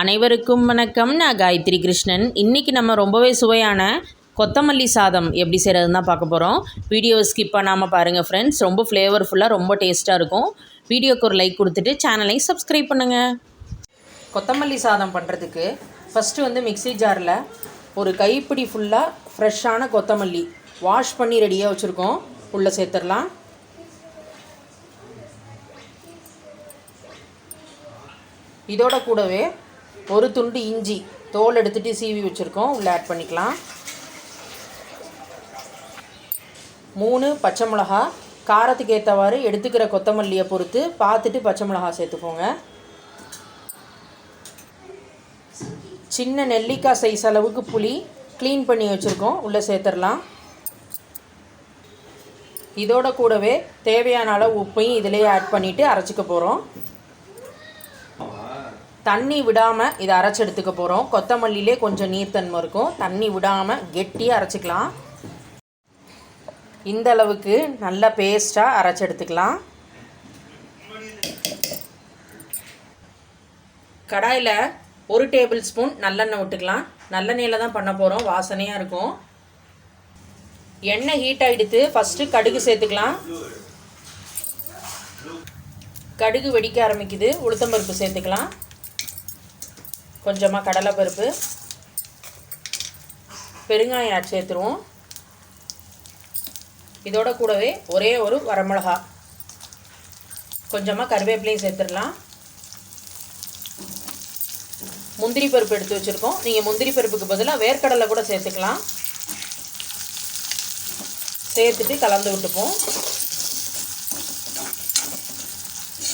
அனைவருக்கும் வணக்கம். நான் காயத்ரி கிருஷ்ணன். இன்றைக்கி நம்ம ரொம்பவே சுவையான கொத்தமல்லி சாதம் எப்படி செய்கிறதுன்னு தான் பார்க்க போகிறோம் வீடியோ ஸ்கிப் பண்ணாமல் பாருங்கள் ஃப்ரெண்ட்ஸ் ரொம்ப ஃப்ளேவர்ஃபுல்லாக ரொம்ப டேஸ்ட்டாக இருக்கும். வீடியோக்கு ஒரு லைக் கொடுத்துட்டு சேனலை சப்ஸ்கிரைப் பண்ணுங்கள் கொத்தமல்லி சாதம் பண்ணுறதுக்கு ஃபஸ்ட்டு வந்து மிக்ஸி ஜாரில் ஒரு கைப்பிடி ஃபுல்லாக ஃப்ரெஷ்ஷான கொத்தமல்லி வாஷ் பண்ணி ரெடியாக வச்சுருக்கோம். உள்ளே சேர்த்துடலாம். இதோட கூடவே ஒரு துண்டு இஞ்சி. தோல் எடுத்துகிட்டு சீவி வச்சுருக்கோம். உள்ளே ஆட் பண்ணிக்கலாம். மூணு பச்சை மிளகா. காரத்துக்கு ஏற்றவாறு எடுத்துக்கிற கொத்தமல்லியை பொறுத்து பார்த்துட்டு பச்சை மிளகா சேர்த்துக்கோங்க. சின்ன நெல்லிக்காய் சைஸ் அளவுக்கு புளி க்ளீன் பண்ணி வச்சுருக்கோம். உள்ளே சேர்த்துடலாம். இதோட கூடவே தேவையான அளவு உப்பையும் இதிலேயே ஆட் பண்ணிவிட்டு அரைச்சிக்க போகிறோம் தண்ணி விடாமல் இதை அரைச்சி எடுத்துக்க போகிறோம் கொத்தமல்லியிலே கொஞ்சம் நீர்த்தன்மை இருக்கும். தண்ணி விடாமல் கெட்டியாக அரைச்சிக்கலாம். இந்த அளவுக்கு நல்ல பேஸ்ட்டாக அரைச்சி எடுத்துக்கலாம். கடாயில் ஒரு டேபிள் ஸ்பூன் நல்லெண்ணெய் விட்டுக்கலாம். நல்லெண்ணெயில் தான் பண்ண போகிறோம் வாசனையாக இருக்கும். எண்ணெய் ஹீட் ஆகிடுத்து ஃபஸ்ட்டு கடுகு சேர்த்துக்கலாம். கடுகு வெடிக்க ஆரம்பிக்குது. உளுத்தம்பருப்பு சேர்த்துக்கலாம். கொஞ்சமாக கடலைப்பருப்பு பெருங்காயம் ஆட் சேர்த்துருவோம் இதோட கூடவே ஒரே ஒரு வரமிளகா. கொஞ்சமாக கருவேப்பிலையும் சேர்த்துடலாம். முந்திரி பருப்பு எடுத்து வச்சுருக்கோம். நீங்கள் முந்திரி பருப்புக்கு பதிலாக வேர்க்கடலை கூட சேர்த்துக்கலாம். சேர்த்துட்டு கலந்து விட்டுப்போம்.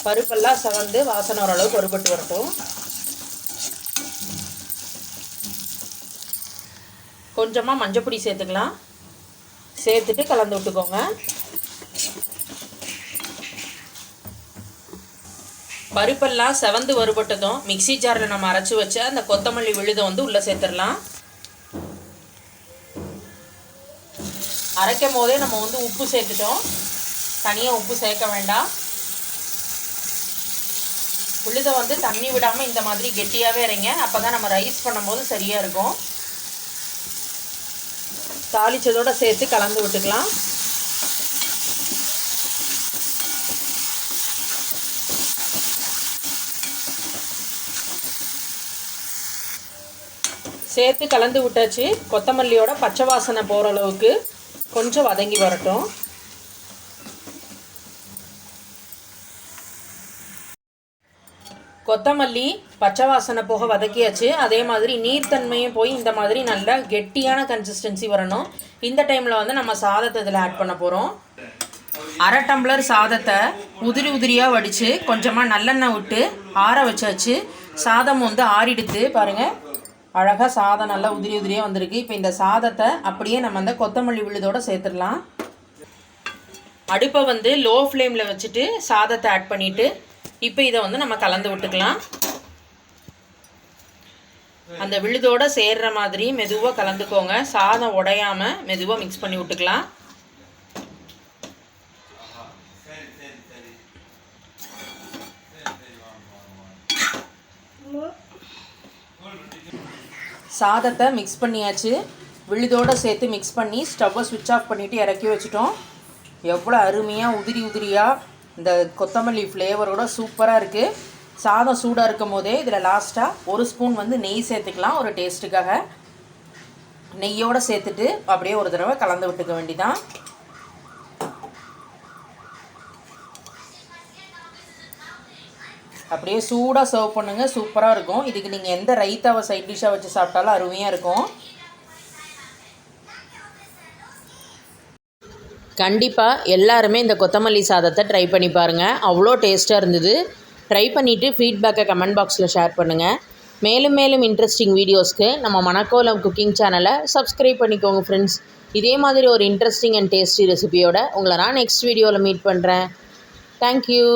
பருப்பெல்லாம் சவந்து வாசனை ஓரளவுக்கு பொறுப்பட்டு வரட்டும். கொஞ்சமாக மஞ்சப்பொடி சேர்த்துக்கலாம். சேர்த்துட்டு கலந்து விட்டுக்கோங்க. பருப்பெல்லாம் செவந்து வறுபட்டதும் மிக்சி ஜாரில் நம்ம அரைச்சி வச்ச அந்த கொத்தமல்லி விழுதை வந்து உள்ளே சேர்த்துடலாம். அரைக்கும் போதே நம்ம வந்து உப்பு சேர்த்துட்டோம். தனியாக உப்பு சேர்க்க வேண்டாம். உழுதை வந்து தண்ணி விடாமல் இந்த மாதிரி கெட்டியாகவே இறங்க அப்போ தான் நம்ம ரைஸ் பண்ணும்போது சரியாக இருக்கும். தாளித்ததோடு சேர்த்து கலந்து விட்டுக்கலாம். சேர்த்து கலந்து விட்டாச்சு. கொத்தமல்லியோட பச்சை வாசனை போகிற அளவுக்கு கொஞ்சம் வதங்கி வரட்டும். கொத்தமல்லி பச்சை வாசனை போக வதக்கியாச்சு. அதே மாதிரி நீர்த்தன்மையும் போய் இந்த மாதிரி நல்லா கெட்டியான கன்சிஸ்டன்சி வரணும். இந்த டைமில் வந்து நம்ம சாதத்தை இதில் ஆட் பண்ண போகிறோம் அரை டம்ளர் சாதத்தை உதிரி உதிரியாக வடித்து கொஞ்சமாக நல்லெண்ணெய் விட்டு ஆற வச்சாச்சு. சாதம் வந்து ஆறிடுத்து பாருங்கள் அழகாக சாதம் நல்லா உதிரி உதிரியாக வந்திருக்கு. இப்போ இந்த சாதத்தை அப்படியே நம்ம அந்த கொத்தமல்லி விழுதோடு சேர்த்துடலாம். அடுப்பை வந்து லோ ஃப்ளேமில் வச்சுட்டு சாதத்தை ஆட் பண்ணிவிட்டு இப்போ இதை வந்து நம்ம கலந்து விட்டுக்கலாம். அந்த விழுதோட சேர்ற மாதிரி மெதுவாக கலந்துக்கோங்க. சாதம் உடையாமல் மெதுவாக மிக்ஸ் பண்ணி விட்டுக்கலாம். சாதத்தை மிக்ஸ் பண்ணியாச்சு. விழுதோடு சேர்த்து மிக்ஸ் பண்ணி ஸ்டவ்வை சுவிட்ச் ஆஃப் பண்ணிவிட்டு இறக்கி வச்சுட்டோம். எவ்வளோ அருமையாக உதிரி உதிரியாக இந்த கொத்தமல்லி ஃப்ளேவரோட சூப்பராக இருக்குது சாதம் சூடாக இருக்கும் போதே இதில் லாஸ்ட்டாக ஒரு ஸ்பூன் வந்து நெய் சேர்த்துக்கலாம் ஒரு டேஸ்ட்டுக்காக நெய்யோடு சேர்த்துட்டு அப்படியே ஒரு தடவை கலந்து விட்டுக்க வேண்டிதான். அப்படியே சூடாக சர்வ் பண்ணுங்கள் சூப்பராக இருக்கும். இதுக்கு நீங்கள் எந்த ரைத்தாவை சைட் டிஷ்ஷாக வச்சு சாப்பிட்டாலும் அருமையாக இருக்கும். கண்டிப்பாக எல்லாருமே இந்த கொத்தமல்லி சாதத்தை ட்ரை பண்ணி பாருங்கள் அவ்வளோ டேஸ்ட்டாக இருந்தது. ட்ரை பண்ணிவிட்டு ஃபீட்பேக்கை கமெண்ட் பாக்ஸில் ஷேர் பண்ணுங்கள் மேலும் மேலும் இன்ட்ரெஸ்டிங் வீடியோஸ்க்கு நம்ம மணக்கோலம் குக்கிங் சேனலை சப்ஸ்கிரைப் பண்ணிக்கோங்க ஃப்ரெண்ட்ஸ் இதே மாதிரி ஒரு இன்ட்ரெஸ்டிங் அண்ட் டேஸ்டி ரெசிபியோட உங்களை நான் நெக்ஸ்ட் வீடியோவில் மீட் பண்ணுறேன் தேங்க்யூ